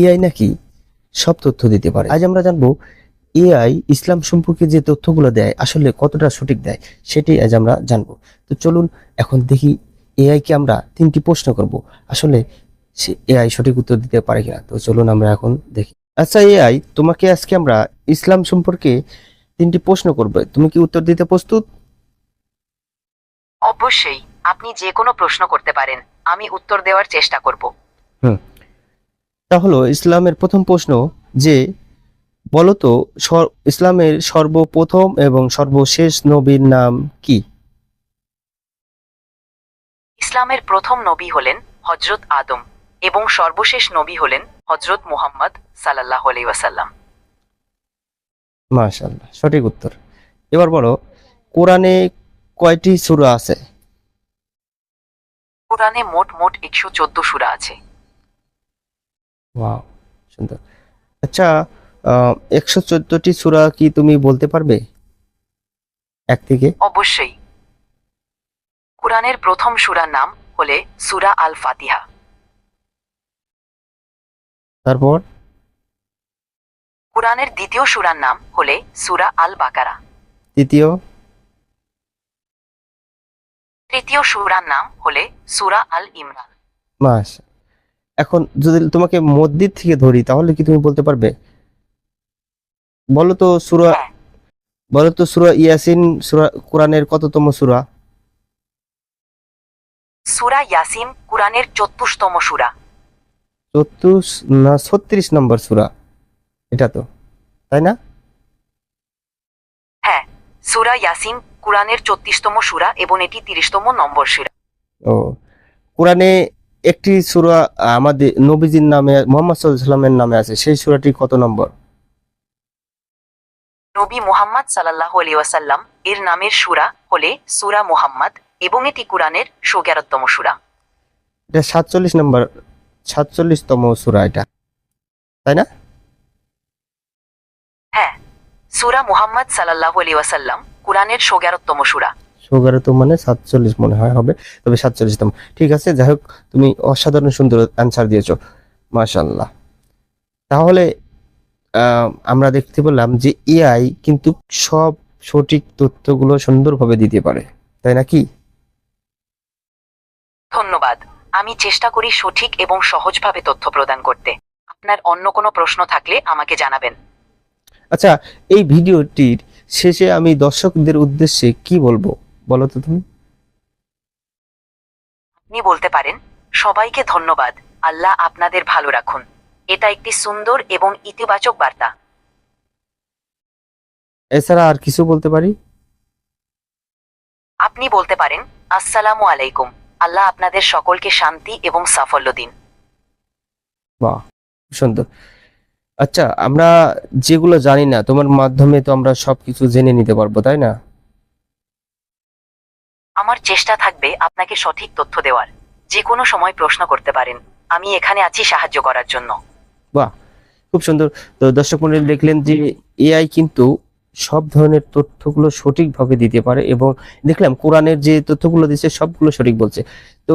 AI নাকি সব তথ্য দিতে পারে। আজ আমরা জানব এআই ইসলাম সম্পর্কে যে তথ্যগুলো দেয় আসলে কতটা সঠিক দেয় সেটাই আজ আমরা জানব। তো চলুন এখন দেখি এআই কে আমরা তিনটি প্রশ্ন করব আসলে সে এআই সঠিক উত্তর দিতে পারে কিনা। তো চলুন আমরা এখন দেখি। আচ্ছা এআই তোমাকে আজকে আমরা ইসলাম সম্পর্কে তিনটি প্রশ্ন করবে। তুমি কি উত্তর দিতে প্রস্তুত? অবশ্যই আপনি যে কোনো প্রশ্ন করতে পারেন আমি উত্তর দেওয়ার চেষ্টা করব। তা হলো ইসলামের প্রথম প্রশ্ন যে বলতো ইসলামের সর্বপ্রথম এবং সর্বশেষ নবীর নাম কি? ইসলামের প্রথম নবী হলেন হজরত আদম এবং সর্বশেষ নবী হলেন হজরত মুহাম্মদ সাল্লাহ ওয়াসাল্লাম। মাশাআল্লাহ সঠিক উত্তর। এবার বলো কোরআনে কয়টি সূরা আছে? কোরআনে মোট মোট একশো চোদ্দ সুরা আছে। ওয়াও সুন্দর। আচ্ছা একশো চোদ্দটি সূরা কি তুমি বলতে পারবে? এক থেকে? অবশ্যই। কোরআনের প্রথম সুরার নাম হলে সুরা আল ফাতিহা তারপর? কোরআনের দ্বিতীয় সুরার নাম হলে সুরা আল বাকারা তৃতীয়? তৃতীয় সুরার নাম হলে সুরা আল ইমরান মাস এখন যদি তোমাকে মসজিদ থেকে ধরি তাহলে কি তুমি বলতে পারবে? বলো তো সূরা হ্যাঁ। বলো তো সূরা ইয়াসিন সূরা কোরআনের কততম সূরা? সুরা ইয়াসিন কোরআনের চতুর্থতম সুরা। চতুর্থ না ছত্রিশ নম্বর সূরা। এটা তো তাই না? হ্যাঁ সুরা ইয়াসিন কোরআনের চত্রিশতম সুরা এবং এটি তিরিশতম নম্বর সুরা। ও কোরআনে একটি সূরা আমাদের নবীজির নামে মোহাম্মদ সাল্লামের নামে আছে। সেই সূরাটি কত নম্বর? নবী মুহাম্মদ সাল্লাহ ওয়াসাল্লাম এর নামের সুরা হলে সুরা মুহাম্মদ এবং এটি কোরআনের সোগ্যারতম সুরা। এটা সাতচল্লিশ নম্বর সাতচল্লিশতম সুরা এটা। তাই না? হ্যাঁ সুরা মুহাম্মদ সাল্লাহ ওয়াসাল্লাম কোরআনের সোগ্যারতম সুরা। সুগারে তো মানে সাতচল্লিশ মনে হয় হবে তবে সাতচল্লিশতম ঠিক আছে যাই হোক তুমি অসাধারণ সুন্দর অ্যান্সার দিয়েছ মাশাল্লাহ তাহলে আমরা দেখতে পেলাম যে এআই কিন্তু সব সঠিক তথ্যগুলো সুন্দরভাবে দিতে পারে তাই নাকি ধন্যবাদ। আমি চেষ্টা করি সঠিক এবং সহজভাবে তথ্য প্রদান করতে। আপনার অন্য কোনো প্রশ্ন থাকলে আমাকে জানাবেন। আচ্ছা এই ভিডিওটির শেষে আমি দর্শকদের উদ্দেশ্যে কি বলব? বলো তো তুমি। আপনি বলতে পারেন সবাইকে ধন্যবাদ। আল্লাহ আপনাদের ভালো রাখুন। এটা একটি সুন্দর এবং ইতিবাচক বার্তা। এছাড়া আর কিছু বলতে পারি? আপনি বলতে পারেন আসসালামু আলাইকুম। আল্লাহ আপনাদের সকলকে শান্তি এবং সাফল্য দিন। বাহ সুন্দর। আচ্ছা আমরা যেগুলো জানি না তোমার মাধ্যমে তো আমরা সবকিছু জেনে নিতে পারব তাই না? আমার চেষ্টা থাকবে আপনাকে সঠিক তথ্য দেওয়ার। যে কোনো সময় প্রশ্ন করতে পারেন। আমি এখানে আছি সাহায্য করার জন্য। বাহ, খুব সুন্দর। তো দর্শক মন্ডলী দেখলেন যে এআই কিন্তু সব ধরনের তথ্যগুলো সঠিকভাবে দিতে পারে এবং দেখলাম কোরআনের যে তথ্যগুলো দিচ্ছে সবগুলো সঠিক বলছে। তো